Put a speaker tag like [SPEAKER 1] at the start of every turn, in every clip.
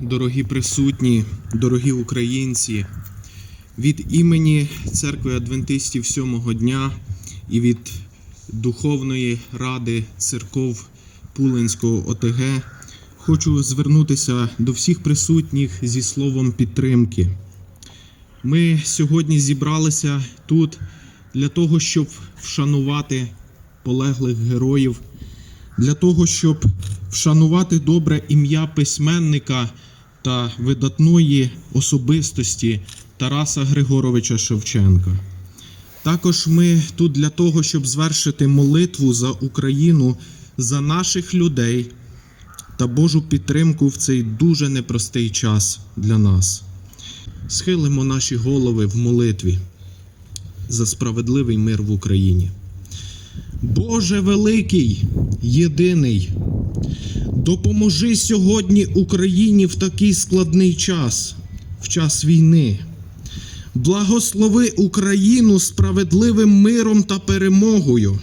[SPEAKER 1] дорогі присутні, дорогі українці, від імені церкви Адвентистів сьомого дня і від Духовної ради церков Пулинського ОТГ хочу звернутися до всіх присутніх зі словом підтримки. Ми сьогодні зібралися тут для того, щоб вшанувати полеглих героїв, для того, щоб вшанувати добре ім'я письменника та видатної особистості Тараса Григоровича Шевченка. Також ми тут для того, щоб звершити молитву за Україну, за наших людей та Божу підтримку в цей дуже непростий час для нас. Схилимо наші голови в молитві за справедливий мир в Україні. Боже великий, єдиний, допоможи сьогодні Україні в такий складний час, в час війни. Благослови Україну справедливим миром та перемогою.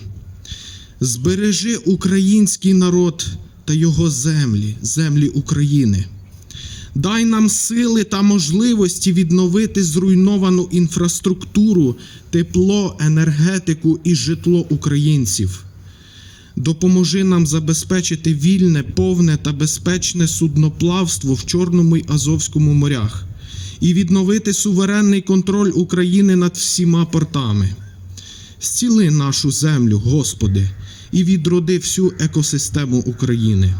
[SPEAKER 1] Збережи український народ та його землі, землі України. Дай нам сили та можливості відновити зруйновану інфраструктуру, тепло, енергетику і житло українців. Допоможи нам забезпечити вільне, повне та безпечне судноплавство в Чорному й Азовському морях і відновити суверенний контроль України над всіма портами. Зціли нашу землю, Господи, і відроди всю екосистему України.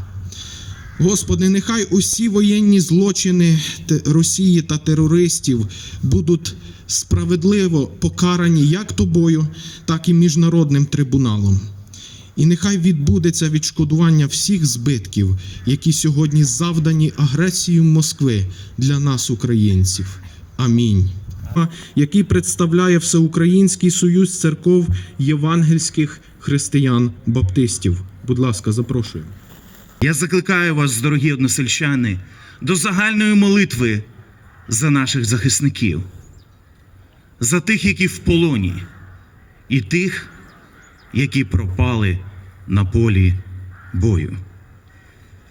[SPEAKER 1] Господи, нехай усі воєнні злочини Росії та терористів будуть справедливо покарані як тобою, так і міжнародним трибуналом. І нехай відбудеться відшкодування всіх збитків, які сьогодні завдані агресією Москви для нас, українців. Амінь. Який представляє Всеукраїнський союз церков євангельських християн-баптистів. Будь ласка, запрошую.
[SPEAKER 2] Я закликаю вас, дорогі односельчани, до загальної молитви за наших захисників, за тих, які в полоні, і тих, які пропали на полі бою.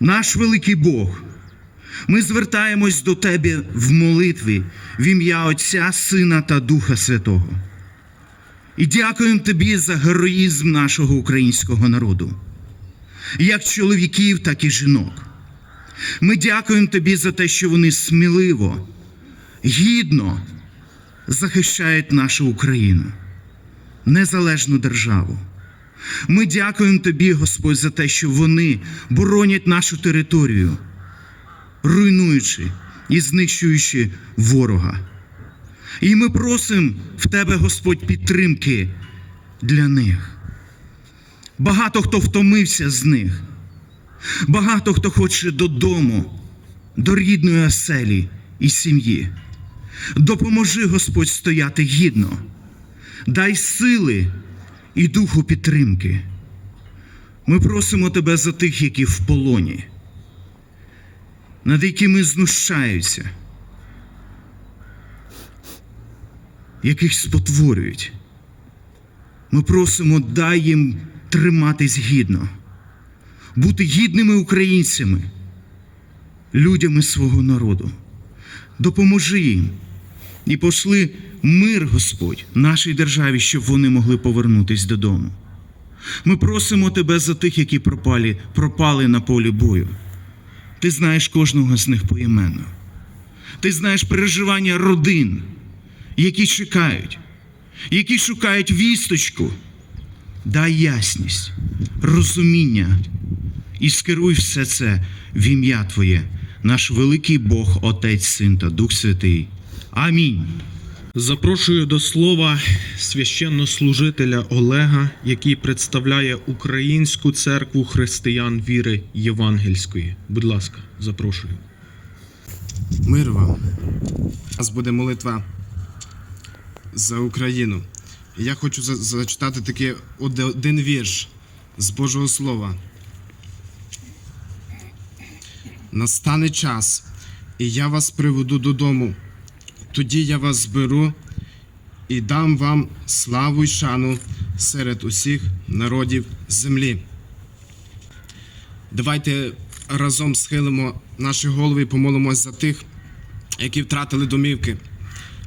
[SPEAKER 2] Наш великий Бог, ми звертаємось до Тебе в молитві в ім'я Отця, Сина та Духа Святого. І дякуємо Тобі за героїзм нашого українського народу як чоловіків, так і жінок. Ми дякуємо тобі за те, що вони сміливо, гідно захищають нашу Україну, незалежну державу. Ми дякуємо тобі, Господь, за те, що вони боронять нашу територію, руйнуючи і знищуючи ворога. І ми просимо в тебе, Господь, підтримки для них. Багато хто втомився з них. Багато хто хоче додому, до рідної оселі і сім'ї. Допоможи, Господь, стояти гідно. Дай сили і духу підтримки. Ми просимо Тебе за тих, які в полоні, над якими знущаються, яких спотворюють. Ми просимо, дай їм триматись гідно, бути гідними українцями, людями свого народу. Допоможи їм і пошли мир, Господь, нашій державі, щоб вони могли повернутись додому. Ми просимо Тебе за тих, які пропали, пропали на полі бою. Ти знаєш кожного з них поіменно. Ти знаєш переживання родин, які чекають, які шукають вісточку. Дай ясність, розуміння і скеруй все це в ім'я Твоє, наш великий Бог, Отець, Син та Дух Святий. Амінь.
[SPEAKER 1] Запрошую до слова священнослужителя Олега, який представляє Українську церкву християн віри Євангельської. Будь ласка, запрошую.
[SPEAKER 3] Мир вам. Зараз буде молитва за Україну. І Я хочу за- зачитати такий один вірш з Божого Слова. Настане час, і я вас приведу додому. Тоді я вас зберу і дам вам славу й шану серед усіх народів землі. Давайте разом схилимо наші голови і помолимось за тих, які втратили домівки,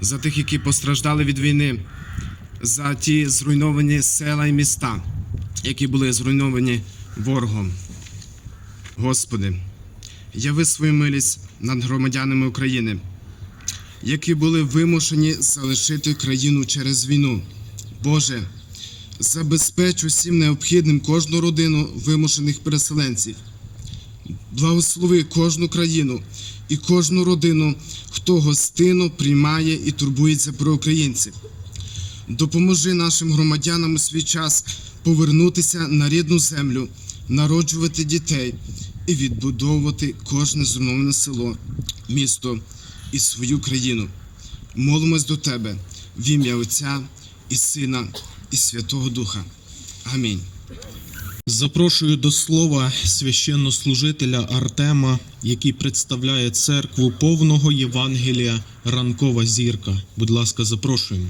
[SPEAKER 3] за тих, які постраждали від війни, за ті зруйновані села і міста, які були зруйновані ворогом. Господи, яви свою милість над громадянами України, які були вимушені залишити країну через війну. Боже, забезпеч усім необхідним кожну родину вимушених переселенців. Благослови кожну країну і кожну родину, хто гостинно приймає і турбується про українців. Допоможи нашим громадянам у свій час повернутися на рідну землю, народжувати дітей і відбудовувати кожне зруйноване село, місто і свою країну. Молимось до Тебе в ім'я Отця і Сина, і Святого Духа. Амінь.
[SPEAKER 1] Запрошую до слова священнослужителя Артема, який представляє церкву повного Євангелія Ранкова зірка. Будь ласка, запрошуємо.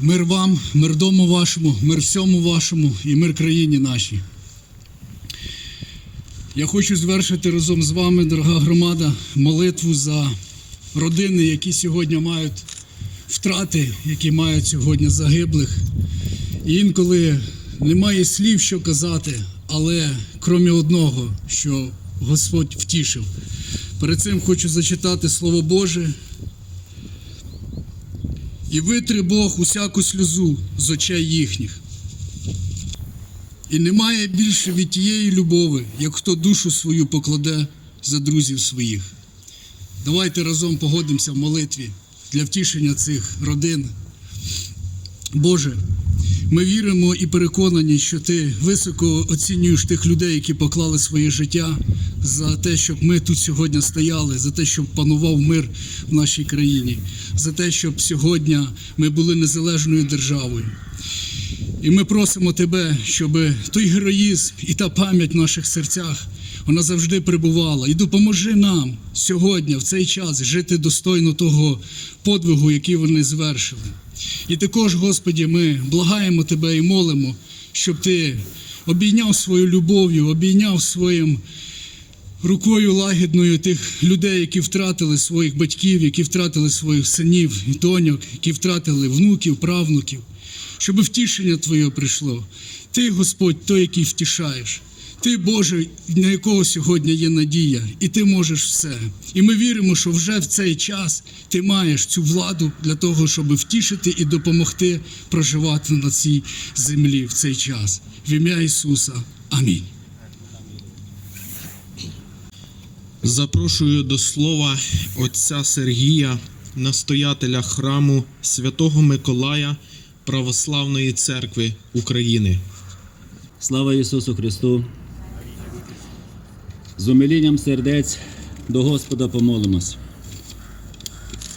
[SPEAKER 4] Мир вам, мир дому вашому, мир всьому вашому і мир країні нашій. Я хочу звершити разом з вами, дорога громада, молитву за родини, які сьогодні мають втрати, які мають сьогодні загиблих. І інколи немає слів, що казати, але крім одного, що Господь втішив. Перед цим хочу зачитати Слово Боже, і витри Бог усяку сльозу з очей їхніх. І немає більше від тієї любови, як хто душу свою покладе за друзів своїх. Давайте разом погодимося в молитві для втішення цих родин. Боже, ми віримо і переконані, що Ти високо оцінюєш тих людей, які поклали своє життя за те, щоб ми тут сьогодні стояли, за те, щоб панував мир в нашій країні, за те, щоб сьогодні ми були незалежною державою. І ми просимо Тебе, щоб той героїзм і та пам'ять в наших серцях вона завжди перебувала. І допоможи нам сьогодні, в цей час, жити достойно того подвигу, який вони звершили. І також, Господі, ми благаємо Тебе і молимо, щоб Ти обійняв свою любов'ю, обійняв своїм рукою лагідною тих людей, які втратили своїх батьків, які втратили своїх синів і доньок, які втратили внуків, правнуків, щоб втішення Твоє прийшло. Ти, Господь, той, який втішаєш. Ти, Боже, на якого сьогодні є надія, і ти можеш все. І ми віримо, що вже в цей час ти маєш цю владу для того, щоб втішити і допомогти проживати на цій землі в цей час. В ім'я Ісуса. Амінь.
[SPEAKER 1] Запрошую до слова отця Сергія, настоятеля храму Святого Миколая Православної церкви України.
[SPEAKER 5] Слава Ісусу Христу! З умилінням сердець до Господа помолимось.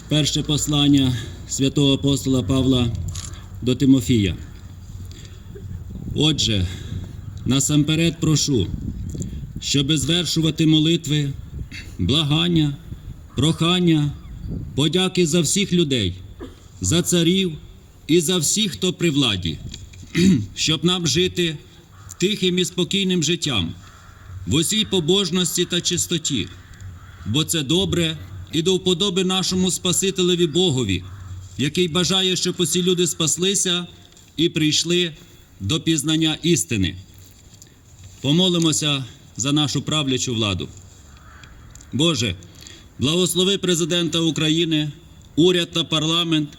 [SPEAKER 5] Перше послання святого апостола Павла до Тимофія. Отже, насамперед прошу, щоби звершувати молитви, благання, прохання, подяки за всіх людей, за царів і за всіх, хто при владі, щоб нам жити тихим і спокійним життям, в усій побожності та чистоті, бо це добре і до вподоби нашому Спасителеві Богові, який бажає, щоб усі люди спаслися і прийшли до пізнання істини. Помолимося за нашу правлячу владу. Боже, благослови президента України, уряд та парламент,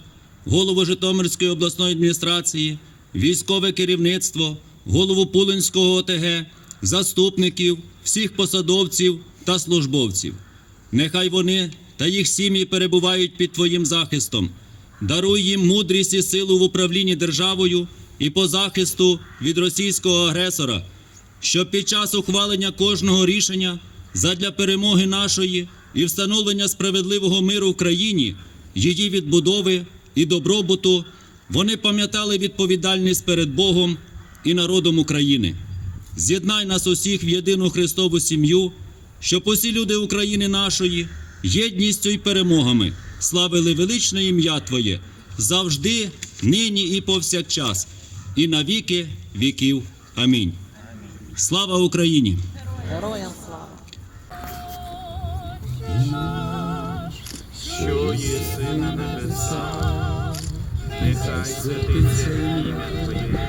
[SPEAKER 5] голову Житомирської обласної адміністрації, військове керівництво, голову Пулинського ОТГ, заступників, всіх посадовців та службовців. Нехай вони та їх сім'ї перебувають під Твоїм захистом. Даруй їм мудрість і силу в управлінні державою і по захисту від російського агресора, щоб під час ухвалення кожного рішення задля перемоги нашої і встановлення справедливого миру в країні, її відбудови і добробуту, вони пам'ятали відповідальність перед Богом і народом України з'єднай нас усіх в єдину Христову сім'ю, щоб усі люди України нашої єдністю й перемогами славили величне ім'я Твоє завжди, нині і повсякчас, і на віки віків. Амінь. Слава Україні!
[SPEAKER 6] Героям слава! Що є, сина, небеса, нехай святиться ім'я Твоє.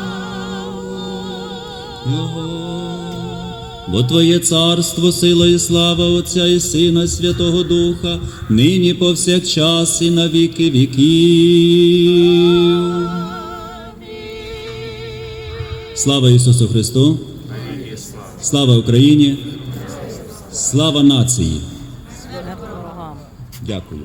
[SPEAKER 5] Бо Твоє царство, сила і слава Отця і Сина, і Святого Духа, нині повсякчас і на віки віків. Слава Ісусу Христу! Слава Україні! Слава нації! Дякую.